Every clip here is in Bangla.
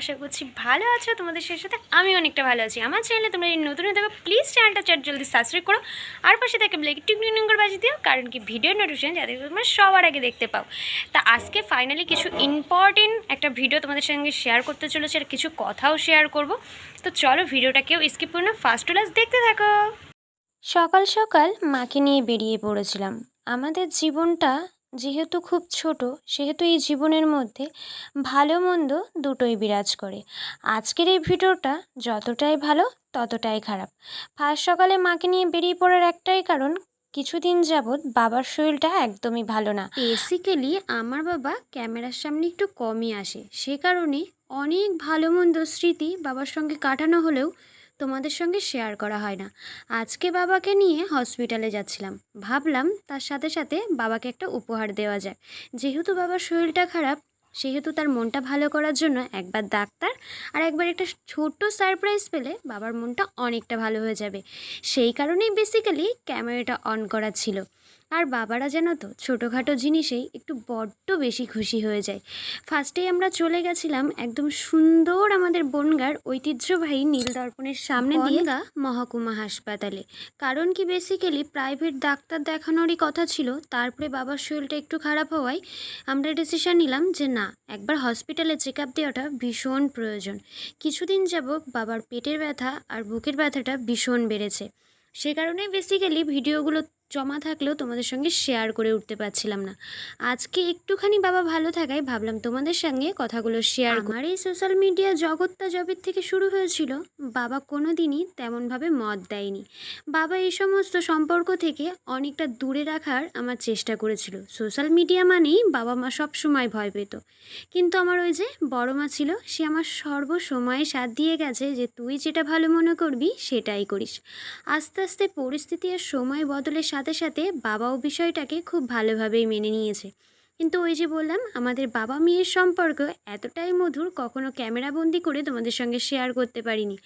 আশা করছি ভালো আছো, তোমাদের সেই সাথে আমি অনেকটা ভালো আছি। আমার চ্যানেলে তোমরা নতুন হয়ে থাকো প্লিজ চ্যানেলটা চার জলদি সাবস্ক্রাইব করো। আর পাশে থেকে ব্লেক টিক করে বাজিয়ে দিও, কারণ কি ভিডিও নোটিফিকেশন যাতে তোমরা সবার আগে দেখতে পাও। তা আজকে ফাইনালি কিছু ইম্পর্টেন্ট একটা ভিডিও তোমাদের সঙ্গে শেয়ার করতে চলেছে আর কিছু কথাও শেয়ার করব। তো চলো ভিডিওটা কেউ স্কিপ করো না ফার্স্ট টু লাস্ট দেখতে থাকো। সকাল সকাল মাকে নিয়ে বেরিয়ে পড়েছিলাম। আমাদের জীবনটা যেহেতু খুব ছোট, সেহেতু এই জীবনের মধ্যে ভালো মন্দ দুটোই বিরাজ করে। আজকের এই ভিডিওটা যতটাই ভালো ততটাই খারাপ। ফার্স্ট সকালে মাকে নিয়ে বেরিয়ে পড়ার একটাই কারণ, কিছুদিন যাবৎ বাবার শরীরটা একদমই ভালো না। বেসিক্যালি আমার বাবা ক্যামেরার সামনে একটু কমই আসে। সে কারণে অনেক ভালো মন্দ স্মৃতি বাবার সঙ্গে কাটানো হলেও তোমাদের সঙ্গে শেয়ার করা হয় না। আজকে বাবাকে নিয়ে হসপিটালে যাচ্ছিলাম। ভাবলাম তার সাথে সাথে বাবাকে একটা উপহার দেওয়া যায় যেহেতু বাবার শরীরটা খারাপ, সেহেতু তার মনটা ভালো করার জন্য একবার ডাক্তার আর একবার একটা ছোট্ট সারপ্রাইজ পেলে বাবার মনটা অনেকটা ভালো হয়ে যাবে। সেই কারণেই বেসিক্যালি ক্যামেরাটা অন করা ছিল। আর বাবারা জানো তো ছোটোখাটো জিনিসেই একটু বড্ড বেশি খুশি হয়ে যায়। ফার্স্টেই আমরা চলে গেছিলাম একদম সুন্দর আমাদের বনগার ঐতিহ্যবাহী নীলদর্পণের সামনে দিয়ে মহকুমা হাসপাতালে। কারণ কি বেসিক্যালি প্রাইভেট ডাক্তার দেখানোরই কথা ছিল তারপরে বাবার শরীরটা একটু খারাপ হওয়ায় আমরা ডিসিশন নিলাম যে না একবার হসপিটালে চেক আপ দেওয়াটা ভীষণ প্রয়োজন। কিছুদিন যাব বাবার পেটের ব্যথা আর বুকের ব্যথাটা ভীষণ বেড়েছে। সে কারণে বেসিক্যালি ভিডিওগুলো জমা থাকলেও তোমাদের সঙ্গে শেয়ার করে উঠতে পারছিলাম না। আজকে একটুখানি বাবা ভালো থাকায় ভাবলাম তোমাদের সঙ্গে কথাগুলো শেয়ার আমার এই সোশ্যাল মিডিয়া জগৎটা জবের থেকে শুরু হয়েছিল, বাবা কোনো দিনই তেমনভাবে মত দেয়নি। বাবা এই সমস্ত সম্পর্ক থেকে অনেকটা দূরে রাখার আমার চেষ্টা করেছিল। সোশ্যাল মিডিয়া মানেই বাবা মা সব সময় ভয় পেত। কিন্তু আমার ওই যে বড় মা ছিল, সে আমার সর্বসময় সাথ দিয়ে গেছে যে তুই যেটা ভালো মনে করবি সেটাই করিস। আস্তে আস্তে পরিস্থিতি আর সময় বদলের সাথে সাথে সাথে বাবাও বিষয়টাকে খুব ভালোভাবেই মেনে নিয়েছে। কিন্তু ওই যে বললাম, আমাদের বাবা মেয়ের সম্পর্ক এতটাই মধুর, কখনো ক্যামেরাবন্দি করে তোমাদের সঙ্গে শেয়ার করতে পারিনি।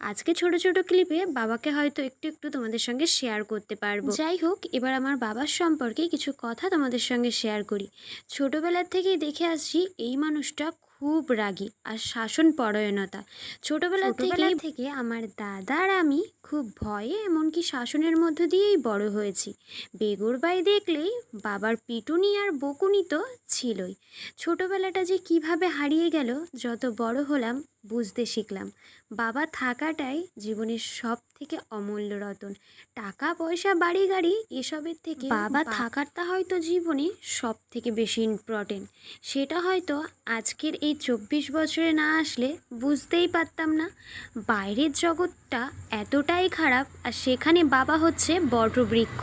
আজকে ছোট ছোট ক্লিপে বাবাকে হয়তো একটু একটু তোমাদের সঙ্গে শেয়ার করতে পারব। যাই হোক, এবার আমার বাবার সম্পর্কে কিছু কথা তোমাদের সঙ্গে শেয়ার করি। ছোটোবেলার থেকেই দেখে আসছি, এই মানুষটা খুব রাগী আর শাসন পরায়ণতা। ছোটোবেলা থেকে থেকে আমার দাদা আর আমি খুব ভয়ে এমনকি শাসনের মধ্য দিয়েই বড় হয়েছি। বেগুর বাই দেখলেই বাবার পিটুনি আর বকুনি তো ছিলই। ছোটোবেলাটা যে কীভাবে হারিয়ে গেল যত বড় হলাম বুঝতে শিখলাম। বাবা থাকাটাই জীবনের সব থেকে অমূল্য রতন। টাকা পয়সা বাড়ি গাড়ি এসবের থেকে বাবা থাকারটা হয়তো জীবনে সব থেকে বেশি ইম্পর্টেন্ট সেটা হয়তো আজকের এই চব্বিশ বছরে না আসলে বুঝতেই পারতাম না। বাইরের জগৎটা এতটাই খারাপ, আর সেখানে বাবা হচ্ছে বটবৃক্ষ।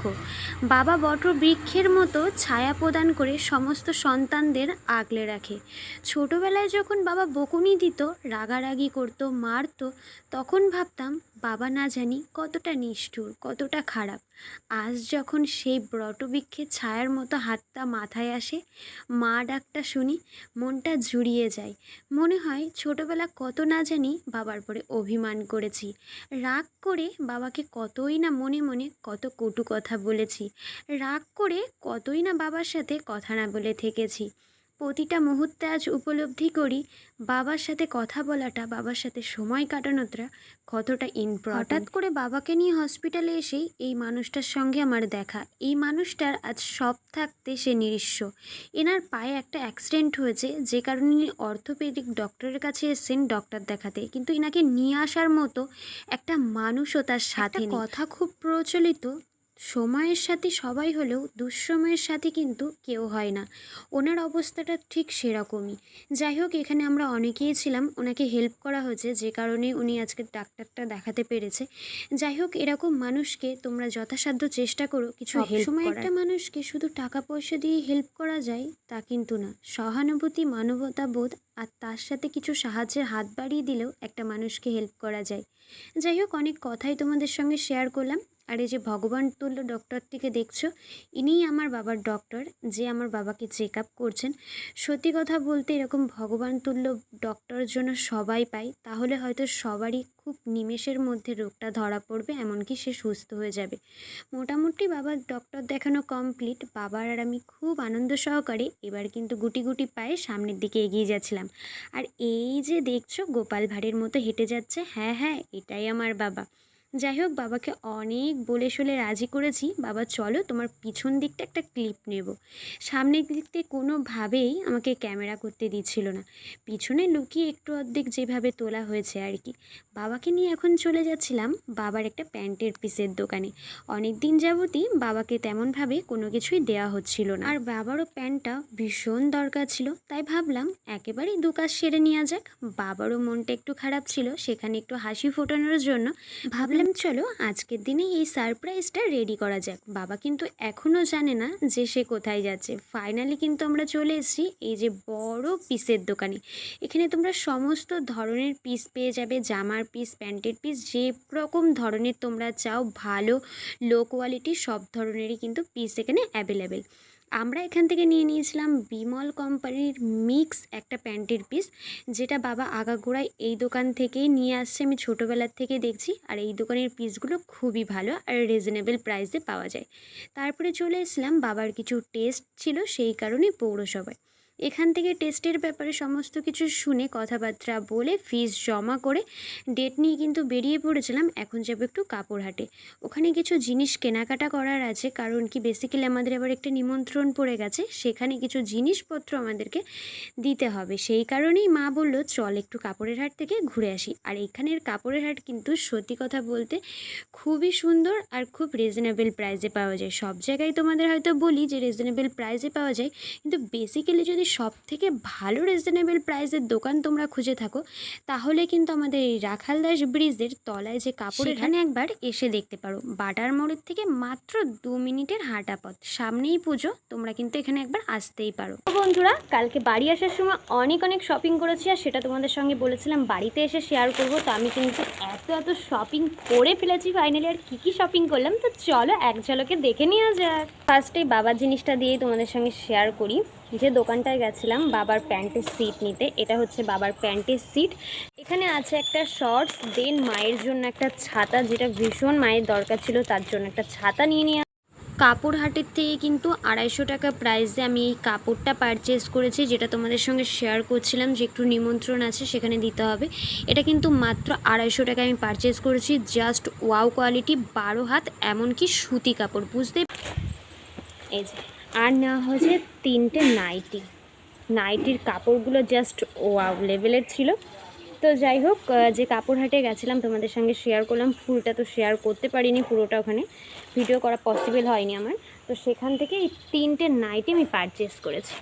বাবা বটবৃক্ষের মতো ছায়া প্রদান করে সমস্ত সন্তানদের আগলে রাখে। ছোটোবেলায় যখন বাবা বকুনি দিত, রাগারাগি করতো, মারতো, তখন ভাবতাম বাবা না জানি কতটা নিষ্ঠুর, কতটা খারাপ। আজ যখন সেই বটবৃক্ষের ছায়ার মতো হাতটা মাথায় আসে, মা ডাকটা শুনি মনটা জুড়িয়ে যায়। মনে হয় ছোটোবেলা কত না জানি বাবার পরে অভিমান করেছি। রাগ করে বাবাকে কতই না মনে মনে কত কটু কথা বলেছি। রাগ করে কতই না বাবার সাথে কথা না বলে থেকেছি। প্রতিটা মুহূর্তে আজ উপলব্ধি করি বাবার সাথে কথা বলাটা বাবার সাথে সময় কাটানোটা কতটা ইম্পর্টেন্ট হঠাৎ করে বাবাকে নিয়ে হসপিটালে এসেই এই মানুষটার সঙ্গে আমার দেখা। এই মানুষটার আজ সব থাকতে সে নিঃস্ব এনার পায়ে একটা অ্যাক্সিডেন্ট হয়েছে যে কারণে ইনি অর্থোপেডিক ডক্টরের কাছে এসেছেন ডক্টর দেখাতে। কিন্তু ইনাকে নিয়ে আসার মতো একটা মানুষও তার সাথে কথা খুব প্রচলিত সময়ের সাথে সবাই হলেও দুঃসময়ের সাথে কিন্তু কেউ হয় না। ওনার অবস্থাটা ঠিক সেরকমই। যাই হোক এখানে আমরা অনেকেই ছিলাম ওনাকে হেল্প করা হয়েছে যে কারণে উনি আজকে ডাক্তারটা দেখাতে পেরেছে। যাই হোক এরকম মানুষকে তোমরা যথাসাধ্য চেষ্টা করো কিছু সময় একটা মানুষকে শুধু টাকা পয়সা দিয়ে হেল্প করা যায় তা কিন্তু না। সহানুভূতি মানবতা বোধ আর তার সাথে কিছু সাহায্যের হাত বাড়িয়ে দিলেও একটা মানুষকে হেল্প করা যায়। যাই হোক অনেক কথাই তোমাদের সঙ্গে শেয়ার করলাম। আর এই যে ভগবান তুল্য ডক্টরটিকে দেখছ, ইনিই আমার বাবার ডক্টর, যে আমার বাবাকে চেক আপ করছেন। সত্যি কথা বলতে এরকম ভগবান তুল্য ডক্টরের জন্য সবাই পায়, তাহলে হয়তো সবারই খুব নিমেষের মধ্যে রোগটা ধরা পড়বে, এমনকি সে সুস্থ হয়ে যাবে। মোটামুটি বাবার ডক্টর দেখানো কমপ্লিট, বাবার আর আমি খুব আনন্দ সহকারে এবার কিন্তু গুটি গুটি পায়ে সামনের দিকে এগিয়ে যাচ্ছিলাম। আর এই যে দেখছ, গোপাল ভাঁড়ের মতো হেঁটে যাচ্ছে হ্যাঁ হ্যাঁ এটাই আমার বাবা। যাই হোক, বাবাকে অনেক বলে শোলে রাজি করেছি। বাবা, চলো তোমার পিছন দিকটা একটা ক্লিপ নেব। সামনের দিক থেকে কোনোভাবেই আমাকে ক্যামেরা করতে দিচ্ছিল না। পিছনে লুকিয়ে একটু অর্ধেক যেভাবে তোলা হয়েছে আর কি। বাবাকে নিয়ে এখন চলে যাচ্ছিলাম বাবার একটা প্যান্টের পিসের দোকানে। অনেক দিন যাবতই বাবাকে তেমনভাবে কোনো কিছুই দেওয়া হচ্ছিল না। আর বাবারও প্যান্টটা ভীষণ দরকার ছিল, তাই ভাবলাম একেবারেই দু কাজ সেরে নেওয়া যাক। বাবারও মনটা একটু খারাপ ছিল, সেখানে একটু হাসি ফোটানোর জন্য। ভাবলাম চলো আজকের দিনে এই সারপ্রাইজটা রেডি করা যাক। বাবা কিন্তু এখনও জানে না যে সে কোথায় যাচ্ছে। ফাইনালি কিন্তু আমরা চলে এসেছি এই যে বড় পিসের দোকানে। এখানে তোমরা সমস্ত ধরনের পিস পেয়ে যাবে, জামার পিস প্যান্টের পিস যে রকম ধরনের তোমরা চাও, ভালো লো কোয়ালিটি সব ধরনেরই কিন্তু পিস এখানে অ্যাভেলেবেল আমরা এখান থেকে নিয়ে নিয়েছিলাম বিমল কোম্পানির মিক্স একটা প্যান্টের পিস, যেটা বাবা আগাগোড়ায় এই দোকান থেকেই নিয়ে আসছে। আমি ছোটোবেলার থেকে দেখছি আর এই দোকানের পিসগুলো খুবই ভালো আর রিজনেবল প্রাইসে পাওয়া যায়। তারপরে চলে এসলাম বাবার কিছু টেস্ট ছিল সেই কারণে পৌরসভায়। এখান থেকে টেস্টের ব্যাপারে সমস্ত কিছু শুনে কথাবার্তা বলে ফিস জমা করে ডেট নিয়ে কিন্তু বেরিয়ে পড়েছিলাম। এখন যাব একটু কাপড় হাটে ওখানে কিছু জিনিস কেনাকাটা করার আছে, কারণ কি বেসিক্যালি আমাদের আবার একটা নিমন্ত্রণ পড়ে গেছে। সেখানে কিছু জিনিসপত্র আমাদেরকে দিতে হবে। সেই কারণেই মা বলল, চল একটু কাপড়ের হাট থেকে ঘুরে আসি। আর এখানের কাপড়ের হাট কিন্তু সত্যি কথা বলতে খুবই সুন্দর আর খুব রিজনেবল প্রাইসে পাওয়া যায়। সব জায়গায় তোমাদের হয়তো বলি যে রিজনেবল প্রাইসে পাওয়া যায়, কিন্তু বেসিক্যালি যদি সব থেকে ভালো রিজনেবল প্রাইসের দোকান তোমরা খুঁজে থাকো তাহলে কিন্তু আমাদের এই রাখালদাস ব্রিজের তলায় যে কাপড় এখানে একবার এসে দেখতে পারো। বাটার মোড়ের থেকে মাত্র দু মিনিটের হাঁটা পথ। সামনেই পুজো তোমরা কিন্তু এখানে একবার আসতেই পারো। বন্ধুরা কালকে বাড়ি আসার সময় অনেক অনেক শপিং করেছি আর সেটা তোমাদের সঙ্গে বলেছিলাম বাড়িতে এসে শেয়ার করব। তো আমি কিন্তু এত এত শপিং করে ফেলেছি ফাইনালি আর কী কী শপিং করলাম তো চলো এক ঝলকে দেখে নেওয়া যাক। ফার্স্টে বাবার জিনিসটা দিয়েই তোমাদের সঙ্গে শেয়ার করি। যে দোকানটায় গেছিলাম বাবার প্যান্টের সিট নিতে, এটা হচ্ছে বাবার প্যান্টের সিট এখানে আছে একটা শর্টস দেন মায়ের জন্য একটা ছাতা, যেটা ভীষণ মায়ের দরকার ছিল, তার জন্য একটা ছাতা নিয়ে নিয়ে কাপড় হাটের থেকে কিন্তু আড়াইশো টাকা প্রাইসে আমি এই কাপড়টা পারচেস করেছি, যেটা তোমাদের সঙ্গে শেয়ার করছিলাম যে একটু নিমন্ত্রণ আছে, সেখানে দিতে হবে। এটা কিন্তু মাত্র আড়াইশো টাকা আমি পারচেস করেছি জাস্ট ওয়াও কোয়ালিটি বারো হাত, এমনকি সুতি কাপড়, বুঝতে এই যে। আর নেওয়া হয়েছে তিনটে নাইটি। নাইটির কাপড়গুলো জাস্ট ওয়াও লেভেলের ছিল। তো যাই হোক যে কাপড় হাটে গেছিলাম, তোমাদের সঙ্গে শেয়ার করলাম, ফুলটা তো শেয়ার করতে পারিনি পুরোটা ওখানে। ভিডিও করা পসিবল হয়নি আমার। তো সেখান থেকে এই তিনটে নাইটি আমি পারচেস করেছি।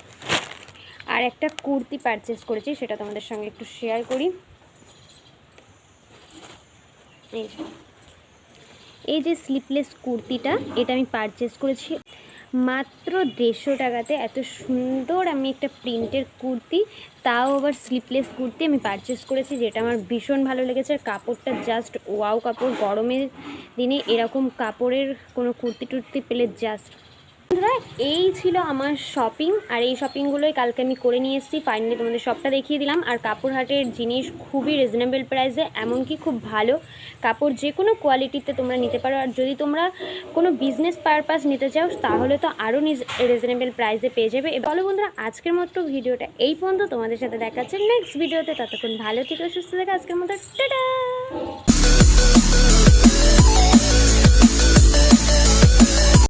আর একটা কুর্তি পারচেস করেছি, সেটা তোমাদের সঙ্গে একটু শেয়ার করি। এই যে। স্লিপলেস কুর্তিটা, এটা আমি পারচেস করেছি। মাত্র দেড়শো টাকাতে এত সুন্দর আমি একটা প্রিন্টের কুর্তি, তাও আবার স্লিপলেস কুর্তি আমি পারচেস করেছি, যেটা আমার ভীষণ ভালো লেগেছে। আর কাপড়টা জাস্ট ওয়াও কাপড় গরমের দিনে এরকম কাপড়ের কোনো কুর্তি টুর্তি পেলে জাস্ট বন্ধুরা, এই ছিল আমার শপিং আর এই শপিংগুলোই কালকে আমি করে নিয়ে এসেছি। ফাইনালি তোমাদের সবটা দেখিয়ে দিলাম। আর কাপড় হাটের জিনিস খুবই রিজনেবল প্রাইসে এমনকি খুব ভালো। কাপড় যে কোনো কোয়ালিটিতে তোমরা নিতে পারো। আর যদি তোমরা কোনো বিজনেস পারপাস নিতে চাও, তাহলে তো আরও রিজনেবল প্রাইসে পেয়ে যাবে। বলো বন্ধুরা, আজকের মতো ভিডিওটা এই পর্যন্ত। তোমাদের সাথে দেখাচ্ছে নেক্সট ভিডিওতে ততক্ষণ ভালো থেকে, সুস্থ থেকে। আজকের মতো টাটা!